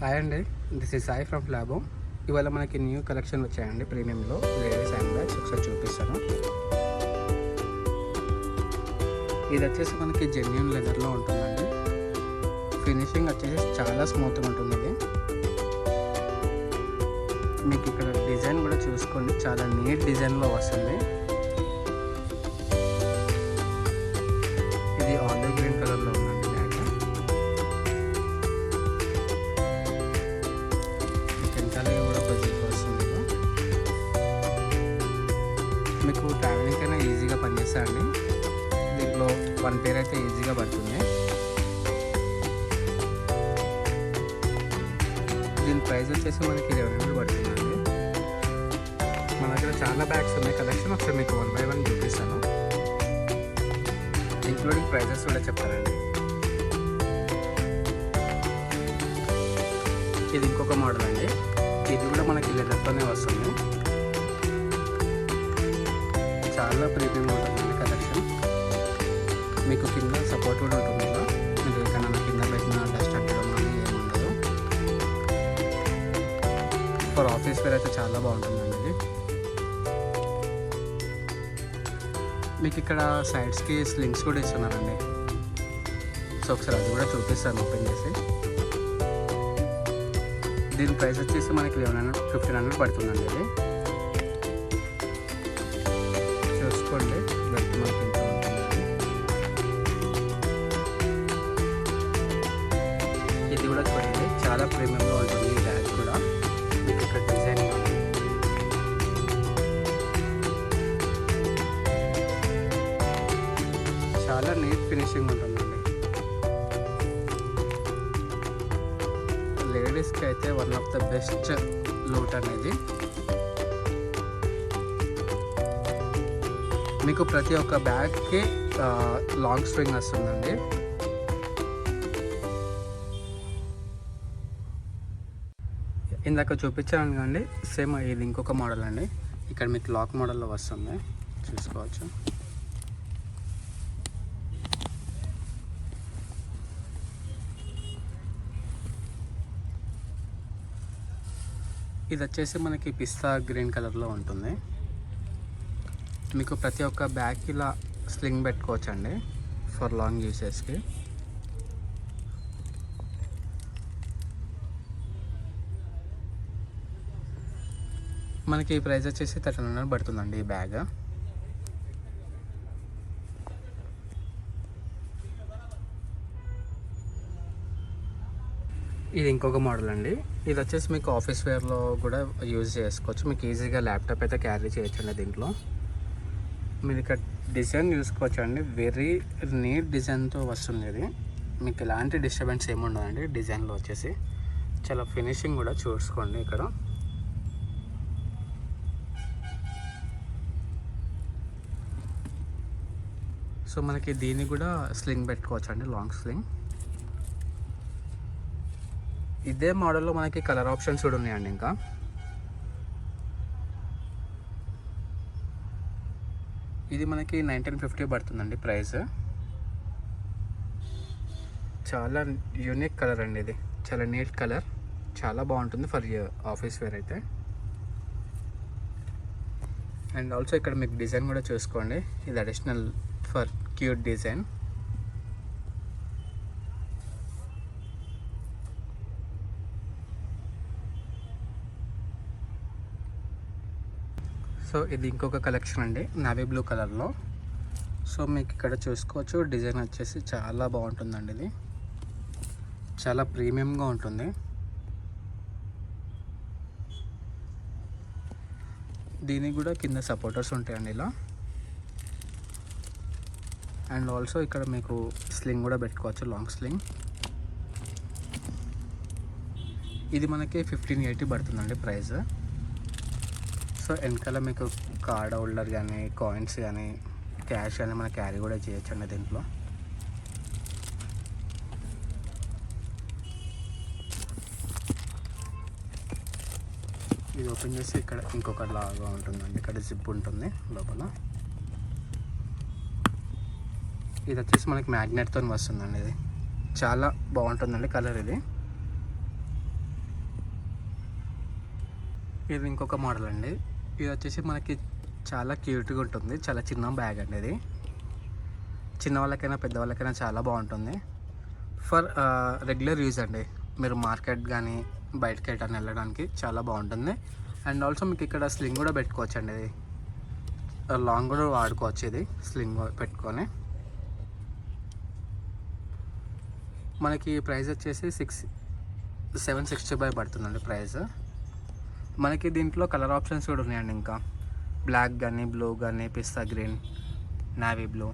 Hi అండి. This is Sai from Flabo ఇవాళ మనకి న్యూ కలెక్షన్ వచ్చాయండి. ప్రీమియంలో లేడీస్ హ్యాండ్ బ్యాగ్స్ ఒకసారి చూపిస్తాను. ఇది వచ్చేసి మనకి జెన్యున్ లెదర్లో ఉంటుందండి. ఫినిషింగ్ వచ్చేసి చాలా స్మూత్గా ఉంటుంది ఇది మీకు ఇక్కడ డిజైన్ కూడా చూసుకోండి. చాలా నీట్ డిజైన్లో వస్తుంది. ఈజీగా పనిచేస్తాయండి దీంట్లో వన్ పేర్ అయితే ఈజీగా పడుతుంది. దీని ప్రైస్ వచ్చేసి మనకి ఇరవై రెండు పడుతుందండి మన దగ్గర చాలా బ్యాగ్స్ ఉన్నాయి. కలెక్షన్ ఒకసారి మీకు వన్ బై వన్ చూపిస్తాను. ఇంక్లూడింగ్ ప్రైజెస్ కూడా చెప్తానండి. ఇది ఇంకొక మోడల్ అండి. ఇది కూడా మనకి లెదర్తోనే వస్తుంది. చాలా ప్రీమియం ఉంటుంది కింద ఉంటుంది మీరు కింద పెట్టిన డస్ట్ అట్టడం కానీ ఏముండదు ఫర్ ఆఫీస్ వేర్ అయితే చాలా బాగుంటుందండి ఇది మీకు ఇక్కడ సైడ్స్కి స్లింగ్స్ కూడా ఇస్తున్నారండి సో ఒకసారి అది కూడా చూపిస్తాను ఓపెన్ చేసి దీని ప్రైస్ వచ్చేసి మనకి లెవెన్ హండ్రెడ్ ఫిఫ్టీన్ హండ్రెడ్ పడుతుందండి ఇది చాలా నీట్ ఫినిషింగ్ ఉంటుందండి. లేడీస్కి అయితే one of the best loot అనేది. మీకు ప్రతి ఒక్క బ్యాగ్కి లాంగ్ స్ట్రింగ్ వస్తుందండి. ఇందాక చూపించాను కండి సేమ్ ఇది ఇంకొక మోడల్ అండి. ఇక్కడ మీకు లాక్ మోడల్లో వస్తుంది. చూసుకోవచ్చు. ఇది వచ్చేసి మనకి పిస్తా గ్రీన్ కలర్లో ఉంటుంది. మీకు ప్రతి ఒక్క బ్యాగ్ ఇలా స్లింగ్ పెట్టుకోవచ్చు అండి ఫర్ లాంగ్ యూసెస్కి. మనకి ఈ ప్రైస్ వచ్చేసి థర్టీన్ హండ్రెడ్ పడుతుందండి ఈ బ్యాగ్. ఇది ఇంకొక మోడల్ అండి. ఇది వచ్చేసి మీకు ఆఫీస్ వేర్లో కూడా యూజ్ చేసుకోవచ్చు. మీకు ఈజీగా ల్యాప్టాప్ అయితే క్యారీ చేయొచ్చు అండి దీంట్లో. మీరు ఇక్కడ డిజైన్ చూసుకోవచ్చు అండి వెరీ నీట్ డిజైన్తో వస్తుంది ఇది. మీకు ఎలాంటి డిస్టర్బెన్స్ ఏమి ఉండదండి డిజైన్లో వచ్చేసి. చాలా ఫినిషింగ్ కూడా చూసుకోండి ఇక్కడ. సో మనకి దీన్ని కూడా స్లింగ్ పెట్టుకోవచ్చు అండి లాంగ్ స్లింగ్ ఇదే మోడల్లో మనకి కలర్ ఆప్షన్స్ కూడా ఉన్నాయండి ఇంకా. ఇది మనకి నైన్టీన్ ఫిఫ్టీ పడుతుందండి ప్రైస్. చాలా యూనిక్ కలర్ అండి ఇది. చాలా నీట్ కలర్. చాలా బాగుంటుంది ఫర్ ఆఫీస్ వేర్ అయితే. అండ్ ఆల్సో ఇక్కడ మీకు డిజైన్ కూడా చూసుకోండి. ఇది additional for cute design so ఇది ఇంకొక కలెక్షన్ అండి. నావీ బ్లూ కలర్లో. సో మీకు ఇక్కడ చూసుకోవచ్చు డిజైన్ వచ్చేసి చాలా బాగుంటుందండి ఇది. చాలా ప్రీమియంగా ఉంటుంది. దీనికి కూడా కింద సపోర్టర్స్ ఉంటాయండి ఇలా. అండ్ ఆల్సో ఇక్కడ మీకు స్లింగ్ కూడా పెట్టుకోవచ్చు లాంగ్ స్లింగ్. ఇది మనకి ఫిఫ్టీన్ ఎయిటీ పడుతుందండి ప్రైస్. సో వెనకాల మీకు కార్డ్ హోల్డర్ కానీ కాయిన్స్ కానీ క్యాష్ కానీ మనం క్యారీ కూడా చేయొచ్చు అండి దీంట్లో. ఇది ఓపెన్ చేసి ఇక్కడ ఇంకొక లాగా ఉంటుందండి. ఇక్కడ జిప్ ఉంటుంది లోపల. ఇది వచ్చేసి మనకి మ్యాగ్నెట్తో వస్తుందండి ఇది. చాలా బాగుంటుందండి కలర్ ఇది. ఇది ఇంకొక మోడల్ అండి. ఇది వచ్చేసి మనకి చాలా క్యూట్గా ఉంటుంది. చాలా చిన్న బ్యాగ్ అండి ఇది. చిన్న వాళ్ళకైనా పెద్ద వాళ్ళకైనా చాలా బాగుంటుంది. ఫర్ రెగ్యులర్ యూజ్ అండి. మీరు మార్కెట్ కానీ బయటకి ఎటన్నా వెళ్ళడానికి చాలా బాగుంటుంది. అండ్ ఆల్సో మీకు ఇక్కడ స్లింగ్ కూడా పెట్టుకోవచ్చు అండి ఇది లాంగ్ కూడా వాడుకోవచ్చు ఇది స్లింగ్ పెట్టుకొని. మనకి ప్రైస్ వచ్చేసి సిక్స్ సెవెన్ సిక్స్టీ ఫైవ్ పడుతుందండి ప్రైస్. మనకి దీంట్లో కలర్ ఆప్షన్స్ కూడా ఉన్నాయండి ఇంకా. బ్లాక్ కానీ బ్లూ కానీ పిస్తా గ్రీన్ నావీ బ్లూ.